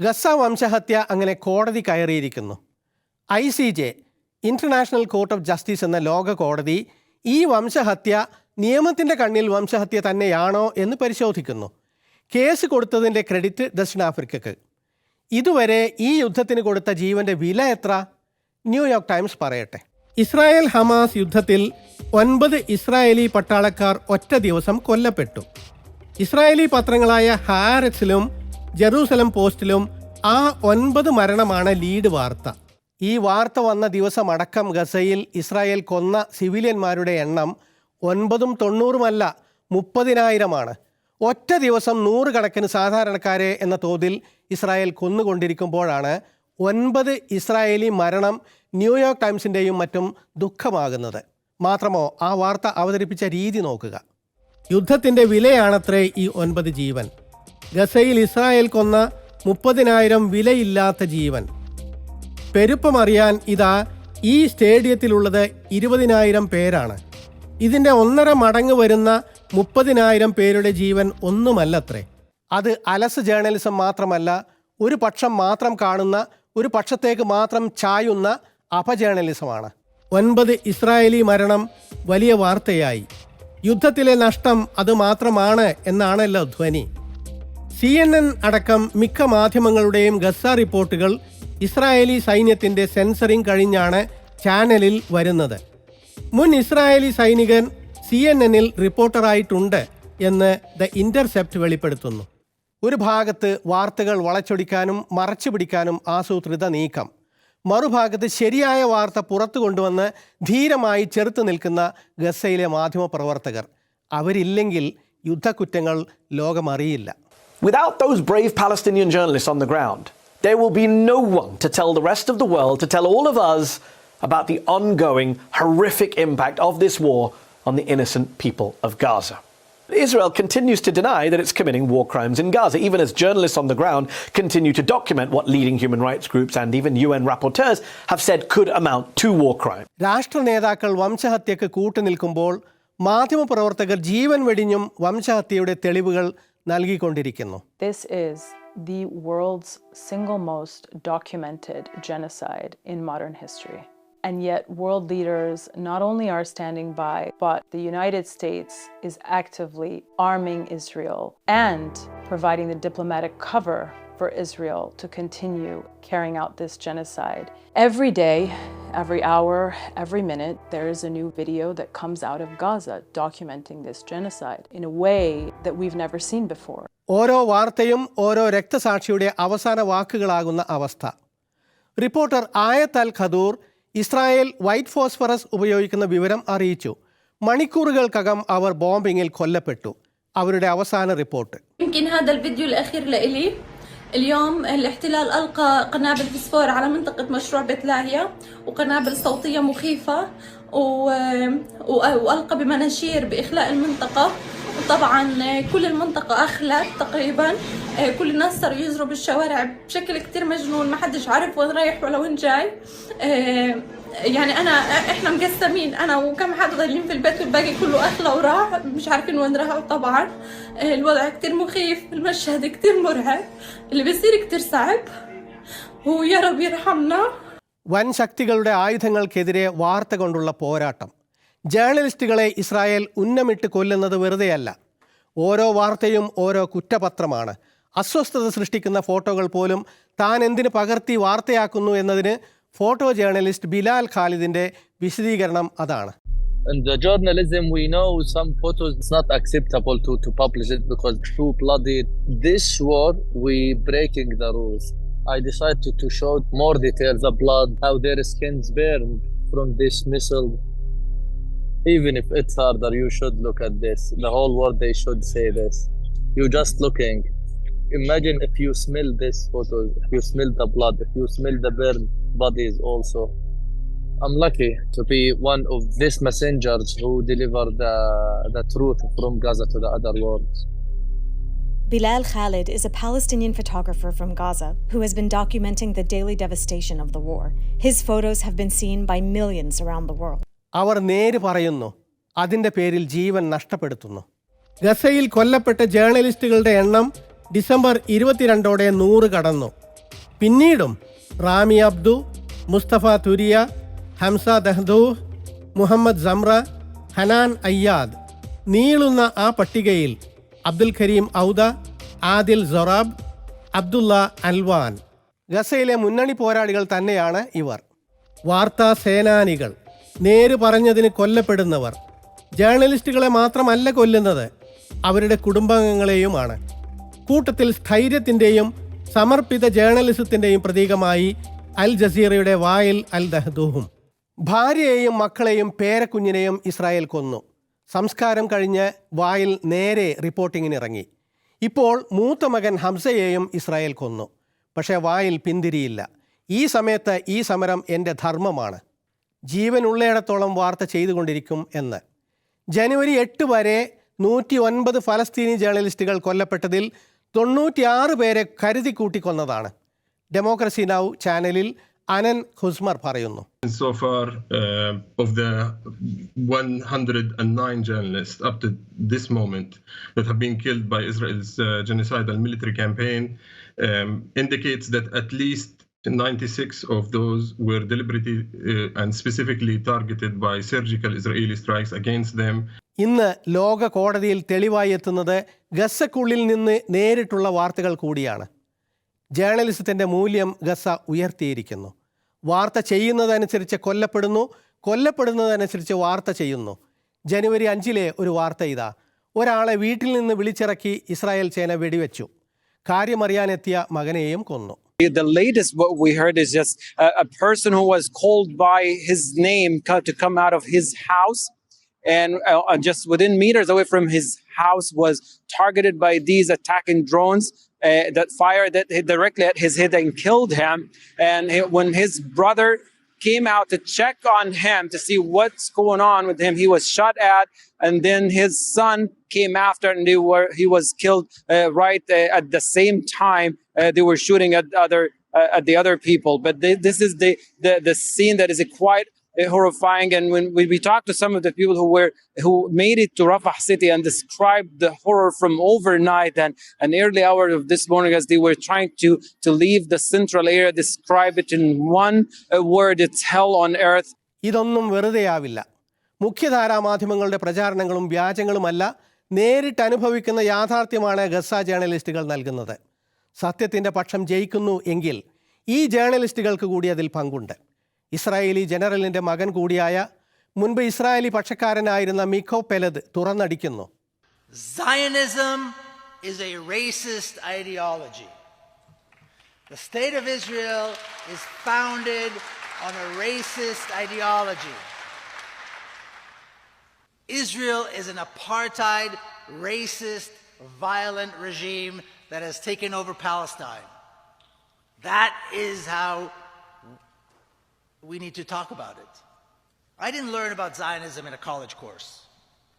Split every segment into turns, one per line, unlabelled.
Gaza വംശഹത്യ അങ്ങനെ കോടതി കയറിയിരിക്കുന്നു. I C J international court of justice എന്ന ലോക കോടതി ഈ വംശഹത്യ നിയമത്തിന്റെ കണ്ണിൽ വംശഹത്യ തന്നെയാണോ എന്ന് പരിശോധിക്കുന്നു. കേസ് കൊടുത്തതിന്റെ ക്രെഡിറ്റ് ദക്ഷിണാഫ്രിക്കക്ക്. ഇതുവരെ ഈ യുദ്ധത്തിന് കൊടുത്ത ജീവന്റെ വില എത്ര? ന്യൂയോർക്ക് ടൈംസ് പറയട്ടെ. ഇസ്രായേൽ ഹമാസ് യുദ്ധത്തിൽ ഒൻപത് ഇസ്രായേലി പട്ടാളക്കാർ ഒറ്റ ദിവസം കൊല്ലപ്പെട്ടു. ഇസ്രായേലി പത്രങ്ങളായ ഹാരക്സിലും ജെറൂസലം പോസ്റ്റിലും ആ ഒൻപത് മരണമാണ് ലീഡ് വാർത്ത. ഈ വാർത്ത വന്ന ദിവസം ദിവസമടക്കം ഗസയിൽ ഇസ്രായേൽ കൊന്ന സിവിലിയന്മാരുടെ എണ്ണം ഒൻപതും തൊണ്ണൂറുമല്ല മുപ്പതിനായിരമാണ്. ഒറ്റ ദിവസം നൂറുകണക്കിന് സാധാരണക്കാരെ എന്ന തോതിൽ ഇസ്രായേൽ കൊന്നുകൊണ്ടിരിക്കുമ്പോഴാണ് ഒൻപത് ഇസ്രായേലി മരണം ന്യൂയോർക്ക് ടൈംസിന്റെയും മറ്റും ദുഃഖമാകുന്നത്. മാത്രമോ ആ വാർത്ത അവതരിപ്പിച്ച രീതി നോക്കുക. യുദ്ധത്തിന്റെ വിലയാണത്രേ ഈ ഒൻപത് ജീവൻ. ഗസയിൽ ഇസ്രായേൽ കൊന്ന മുപ്പതിനായിരം വിലയില്ലാത്ത ജീവൻ. പെരുപ്പമറിയാൻ ഇതാ ഈ സ്റ്റേഡിയത്തിലുള്ളത് ഇരുപതിനായിരം പേരാണ്. ഇതിന്റെ ഒന്നര മടങ്ങ് വരുന്ന മുപ്പതിനായിരം പേരുടെ ജീവൻ ഒന്നുമല്ലത്രേ. അത് അലസ് ജേർണലിസം മാത്രമല്ല ഒരു പക്ഷം മാത്രം കാണുന്ന ഒരു പക്ഷത്തേക്ക് മാത്രം ചായുന്ന അപജേർണലിസമാണ് ഒൻപത് ഇസ്രായേലി മരണം വലിയ വാർത്തയായി. യുദ്ധത്തിലെ നഷ്ടം അത് മാത്രമാണ് എന്നാണല്ലോ ധ്വനി. സി എൻ എൻ അടക്കം മിക്ക മാധ്യമങ്ങളുടെയും ഗസ റിപ്പോർട്ടുകൾ ഇസ്രായേലി സൈന്യത്തിന്റെ സെൻസറിംഗ് കഴിഞ്ഞാണ് ചാനലിൽ വരുന്നത്. മുൻ ഇസ്രായേലി സൈനികൻ സി എൻ എന്നിൽ റിപ്പോർട്ടറായിട്ടുണ്ട് എന്ന് ദ ഇന്റർസെപ്റ്റ് വെളിപ്പെടുത്തുന്നു. ഒരു ഭാഗത്ത് വാർത്തകൾ വളച്ചൊടിക്കാനും മറച്ചു പിടിക്കാനും ആസൂത്രിത നീക്കം. മറുഭാഗത്ത് ശരിയായ വാർത്ത പുറത്തു കൊണ്ടുവന്ന് ധീരമായി ചെറുത്തു നിൽക്കുന്ന ഗസയിലെ മാധ്യമപ്രവർത്തകർ. അവരില്ലെങ്കിൽ യുദ്ധക്കുറ്റങ്ങൾ ലോകമറിയില്ല.
Without those brave Palestinian journalists on the ground, there will be no one to tell the rest of the world, to tell all of us about the ongoing horrific impact of this war on the innocent people of Gaza. Israel continues to deny that it's committing war crimes in Gaza, even as journalists on the ground continue to document what leading human rights groups and even UN rapporteurs have said could amount to war crime.
രാഷ്ട്ര നേതാക്കൾ വംശഹത്യക്ക് കൂട്ടുനിൽക്കുമ്പോൾ മാധ്യമപ്രവർത്തകർ ജീവൻ വെടിഞ്ഞും വംശഹത്യയുടെ തെളിവുകൾ നൽകിക്കൊണ്ടിരിക്കുന്നു
This is the world's single most documented genocide in modern history. And yet, world leaders not only are standing by, but the United States is actively arming Israel and providing the diplomatic cover for Israel to continue carrying out this genocide. Every day, every hour, every minute, there is a new video that comes out of Gaza documenting this genocide in a way that we've never seen before.
ഓരോ വാർത്തയും ഓരോ രക്തസാക്ഷിയുടെ അവസാന വാക്കുകളാകുന്ന അവസ്ഥ. Reporter Ayat Al Khadour Israel white phosphorus ഉപയോഗിക്കുന്ന വിവരം അറിയിച്ചു. മണിക്കൂറുകൾക്കകം അവർ ബോംബിങ്ങിൽ കൊല്ലപ്പെട്ടു. അവരുടെ അവസാന റിപ്പോർട്ട്.
اليوم الاحتلال ألقى قنابل فسفور على منطقة مشروع بيت لاهيا وقنابل صوتية مخيفة و... وألقى بمناشير بإخلاء المنطقة. وطبعا كل المنطقة أخلت تقريبا. كل الناس صاروا يجروا بالشوارع بشكل كتير مجنون. ما حدش عارف وين رايح ولا وين جاي. يعني أنا إحنا مقسمين أنا وكم حد ضايلين في البيت والباقي كله أخلى وراح مش عارفين وين راحوا طبعا الوضع كتير مخيف المشهد كتير مرعب اللي بيصير كتير صعب ويا رب يرحمنا
വൻ ശക്തികളുടെ ആയുധങ്ങൾക്കെതിരെ വാർത്ത കൊണ്ടുള്ള പോരാട്ടം ജേർണലിസ്റ്റുകളെ ഇസ്രായേൽ ഉന്നമിട്ട് കൊല്ലുന്നത് വെറുതെയല്ല ഓരോ വാർത്തയും ഓരോ കുറ്റപത്രമാണ് അസ്വസ്ഥത സൃഷ്ടിക്കുന്ന ഫോട്ടോകൾ പോലും താൻ എന്തിന് പകർത്തി വാർത്തയാക്കുന്നു എന്നതിന് ഫോട്ടോ ജേർണലിസ്റ്റ് ബിലാൽ ഖാലിദിൻ്റെ വിശദീകരണം അതാണ്
in the journalism we know some photos it's not acceptable to to publish it because too bloody this war we breaking the rules i decided to, to show more details the blood how their skins burned from this missile even if it's harder you should look at this the whole world they should say this you just looking imagine if you smell this photos if you smell the blood if you smell the burned Bodies also I'm lucky to be one of these messengers who deliver the, the truth from Gaza to the other world.
Bilal Khalid is a Palestinian photographer from Gaza who has been documenting the daily devastation of the war. His photos have been seen by millions around the world.
അവർ നേര് പറയുന്നു അതിന്റെ പേരിൽ ജീവൻ നഷ്ടപ്പെടുത്തുന്നു ഗസയിൽ കൊല്ലപ്പെട്ട ജേർണലിസ്റ്റുകളുടെ എണ്ണം December ഇരുപത്തിരണ്ടോടെ നൂറ് കടന്നു പിന്നീടും Rami Abdu Mustafa Thuriya Hamza Dahdouh Muhammad Samra Hanan Ayyad. നീളുന്ന ആ പട്ടികയിൽ അബ്ദുൽ കരീം ഔദ ആദിൽ സൊറാബ് അബ്ദുള്ള അൽവാൻ. ഗസയിലെ മുന്നണി പോരാളികൾ തന്നെയാണ് ഇവർ. വാർത്താ സേനാനികൾ നേര് പറഞ്ഞതിന് കൊല്ലപ്പെടുന്നവർ. ജേർണലിസ്റ്റുകളെ മാത്രമല്ല കൊല്ലുന്നത് അവരുടെ കുടുംബാംഗങ്ങളെയുമാണ്. കൂട്ടത്തിൽ സ്ഥൈര്യത്തിന്റെയും സമർപ്പിത ജേർണലിസത്തിന്റെയും പ്രതീകമായി അൽ ജസീറയുടെ വായിൽ അൽ ദഹദൂഹും. ഭാര്യയെയും മക്കളെയും പേരക്കുഞ്ഞിനെയും ഇസ്രായേൽ കൊന്നു. സംസ്കാരം കഴിഞ്ഞ് വായിൽ നേരെ റിപ്പോർട്ടിങ്ങിനിറങ്ങി. ഇപ്പോൾ മൂത്ത മകൻ ഹംസയെയും ഇസ്രായേൽ കൊന്നു. പക്ഷേ വായിൽ പിന്തിരിയില്ല. ഈ സമയത്ത് ഈ സമരം എന്റെ ധർമ്മമാണ്. ജീവനുള്ളയിടത്തോളം വാർത്ത ചെയ്തുകൊണ്ടിരിക്കും എന്ന്. ജനുവരി എട്ട് വരെ നൂറ്റി ഒൻപത് ഫലസ്തീനി ജേർണലിസ്റ്റുകൾ കൊല്ലപ്പെട്ടതിൽ തൊണ്ണൂറ്റിയാറ് പേരെ കരുതി കൂട്ടിക്കൊന്നതാണ് ഡെമോക്രസി നൗ ചാനലിൽ അനൻ ഹുസ്മർ പറയുന്നു
so far uh, of the 109 journalists up to this moment that have been killed by Israel's uh, genocidal military campaign um, indicates that at least 96 of those were deliberately uh, and specifically targeted by surgical Israeli strikes against them.
ഇന്ന് ലോക കോടതിയിൽ തെളിവായി എത്തുന്നത് ഗസക്കുള്ളിൽ നിന്ന് നേരിട്ടുള്ള വാർത്തകൾ കൂടിയാണ്. ജേർണലിസത്തിന്റെ മൂല്യം ഗസ ഉയർത്തിയിരിക്കുന്നു. വാർത്ത ചെയ്യുന്നതനുസരിച്ച് കൊല്ലപ്പെടുന്നു കൊല്ലപ്പെടുന്നതനുസരിച്ച് വാർത്ത ചെയ്യുന്നു. ജനുവരി അഞ്ചിലെ ഒരു വാർത്ത ഇതാ. ഒരാളെ വീട്ടിൽ നിന്ന് വിളിച്ചിറക്കി ഇസ്രായേൽ സേന വെടിവെച്ചു. കാര്യമറിയാനെത്തിയ മകനെയും കൊന്നു.
The latest what we heard is just a, a person who was called by his name to come out of his house, and uh, uh, just within meters away from his house was targeted by these attacking drones uh, that fired that hit directly at his head and killed him. And he, when his brother came out to check on him to see what's going on with him, he was shot at, and then his son came after, and they were he was killed uh, right uh, at the same time uh, they were shooting at other uh, at the other people. But they, this is the, the the scene that is quite horrifying. And when we, we talked to some of the people who were who made it to Rafah city and described the horror from overnight and an early hour of this morning as they were trying to to leave the central area, describe it in one uh, word: it's hell on earth.
ഇതൊന്നും വെറുതെയാവില്ല മുഖ്യധാരാ മാധ്യമങ്ങളുടെ പ്രചാരണങ്ങളും വ്യാജങ്ങളുമല്ല നേരിട്ട് അനുഭവിക്കുന്ന യാഥാർത്ഥ്യമാണ് Gaza ജേർണലിസ്റ്റുകൾ നൽകുന്നത് സത്യത്തിന്റെ പക്ഷം ജയിക്കുന്നു എങ്കിൽ ഈ ജേർണലിസ്റ്റുകൾക്ക് കൂടി അതിൽ പങ്കുണ്ട് ഇസ്രായേലി ജനറലിന്റെ മകൻ കൂടിയായ മുൻപ് ഇസ്രായേലി പക്ഷക്കാരനായിരുന്ന മിഖോ പെലദ് തുറന്നടിക്കുന്നു.
Violent regime that has taken over Palestine. That is how we need to talk about it. I didn't learn about Zionism in a college course.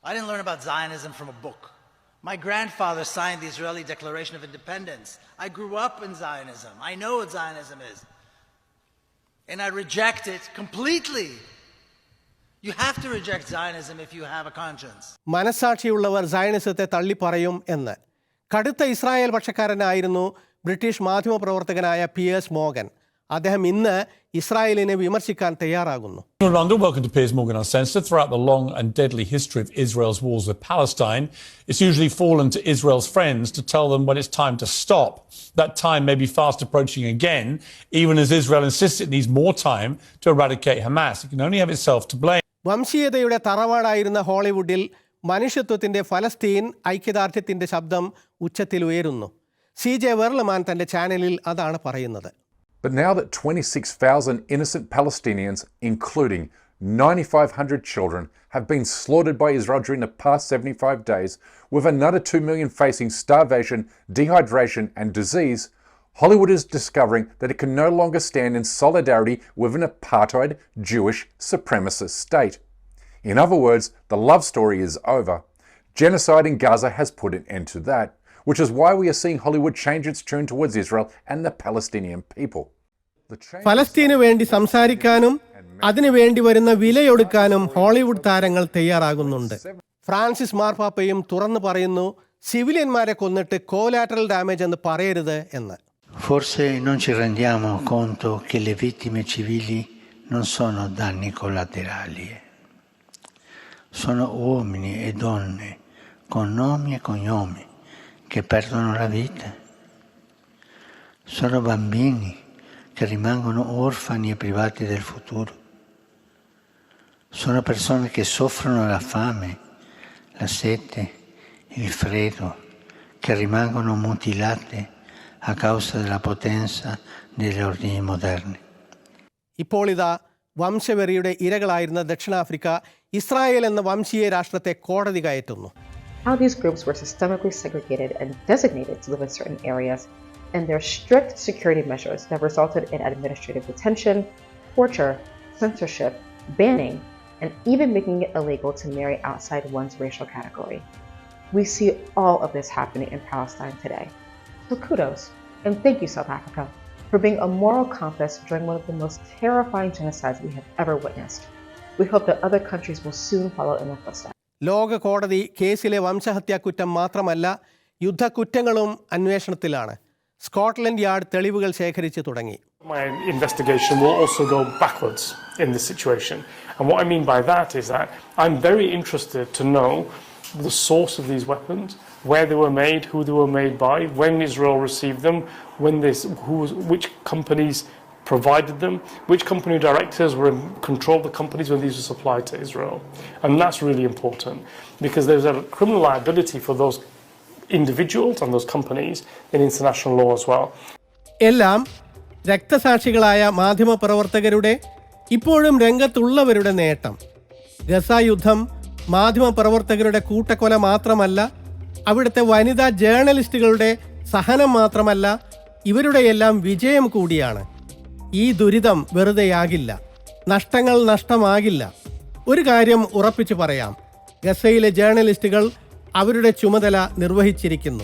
I didn't learn about Zionism from a book. My grandfather signed the Israeli Declaration of Independence. I grew up in Zionism. I know what Zionism is. And I reject it completely. You have to reject Zionism if you have a conscience.
മനസാക്ഷിയുള്ളവർ സയനിസത്തെ തള്ളിപ്പറയും എന്ന് കടുത്ത Israel പക്ഷക്കാരനായിരുന്നു British മാധ്യമപ്രവർത്തകനായ Pierce Morgan അദ്ദേഹം ഇന്ന് ഇസ്രായേലിനെ വിമർശിക്കാൻ തയ്യാറാകുന്നു
Rwanda, welcome to Piers Morgan Uncensored. Throughout the long and deadly history of Israel's wars with Palestine, it's usually fallen to Israel's friends to tell them when it's time to stop. That time may be fast approaching again, even as Israel insists it needs more time to eradicate Hamas. It can only have itself to blame.
വംശീയതയുടെ തറവാടായിരുന്ന ഹോളിവുഡിൽ മനുഷ്യത്വത്തിന്റെ ഫലസ്തീൻ ഐക്യദാർഢ്യത്തിന്റെ ശബ്ദം ഉച്ചത്തിൽ ഉയരുന്നു C J വെർലമാൻ തന്റെ ചാനലിൽ അതാണ് പറയുന്നത്
But now that 26,000 innocent Palestinians, including 9,500 children, have been slaughtered by Israel during the past 75 days, with another 2 million facing starvation, dehydration, and disease, Hollywood is discovering that it can no longer stand in solidarity with an apartheid Jewish supremacist state. In other words, the love story is over. Genocide in Gaza has put an end to that, which is why we are seeing Hollywood change its tune towards Israel and the Palestinian people. The change
ഫലസ്തീന് വേണ്ടി സംസാരിക്കാനും അതിനു വേണ്ടി വരുന്ന വിലയൊടുക്കാനും Hollywood താരങ്ങൾ തയ്യാറാകുന്നുണ്ട് Francis മാർപ്പാപ്പയും തുറന്നു പറയുന്നു സിവിലിയന്മാരെ കൊന്നിട്ട് കോലാറ്ററൽ damage എന്ന് പറയരുത് എന്ന്
Forse non ci rendiamo conto che le vittime civili non sono danni collaterali, eh. sono uomini e donne con nomi e cognomi che perdono la vita. Sono bambini che rimangono orfani e privati del futuro. Sono persone che soffrono la fame, la sete, il freddo, che rimangono mutilate a causa della potenza degli ordini moderni.
ഇപ്പോൾ ഇതാ വംശവെറിയുടെ ഇരകളായിരുന്ന ദക്ഷിണാഫ്രിക്ക Israel എന്ന വംശീയ രാഷ്ട്രത്തെ കോടതി കയറ്റുന്നു
how these groups were systemically segregated and designated to live in certain areas, and their strict security measures that resulted in administrative detention, torture, censorship, banning, and even making it illegal to marry outside one's racial category. We see all of this happening in Palestine today. So kudos, and thank you, South Africa, for being a moral compass during one of the most terrifying genocides we have ever witnessed. We hope that other countries will soon follow in their footsteps.
ലോക കോടതി കേസിലെ വംശഹത്യാ കുറ്റം മാത്രമല്ല യുദ്ധക്കുറ്റങ്ങളും അന്വേഷണത്തിലാണ് Scotland yard തെളിവുകൾ ശേഖരിച്ചു തുടങ്ങി
My investigation will also go backwards in this situation. And what I mean by that is that I'm very interested to know the source of these weapons, where they were made, who they were made by, when Israel received them, when this, who, which companies provided them, which company directors were in control of the companies when these were supplied to Israel. And that's really important because there's a criminal liability for those individuals and those companies in international law as well.
എല്ലാം രക്തസാക്ഷികളായ മാധ്യമപ്രവർത്തകരുടെ ഇപ്പോഴും രംഗത്തുള്ളവരുടെ നേട്ടം Gaza യുദ്ധം മാധ്യമപ്രവർത്തകരുടെ കൂട്ടക്കൊല മാത്രമല്ല അവിടുത്തെ വനിതാ ജേർണലിസ്റ്റുകളുടെ സഹനം മാത്രമല്ല ഇവരുടെയെല്ലാം വിജയം കൂടിയാണ് ഈ ദുരിതം വെറുതെയാകില്ല. നഷ്ടങ്ങൾ നഷ്ടമാകില്ല. ഒരു കാര്യം ഉറപ്പിച്ചു പറയാം. ഗസയിലെ ജേർണലിസ്റ്റുകൾ അവരുടെ ചുമതല നിർവഹിച്ചിരിക്കുന്നു.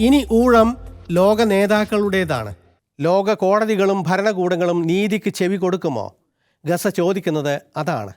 ഇനി ഊഴം ലോക നേതാക്കളുടേതാണ്. ലോക കോടതികളും ഭരണകൂടങ്ങളും നീതിക്ക് ചെവി കൊടുക്കുമോ? ഗസ ചോദിക്കുന്നത് അതാണ്.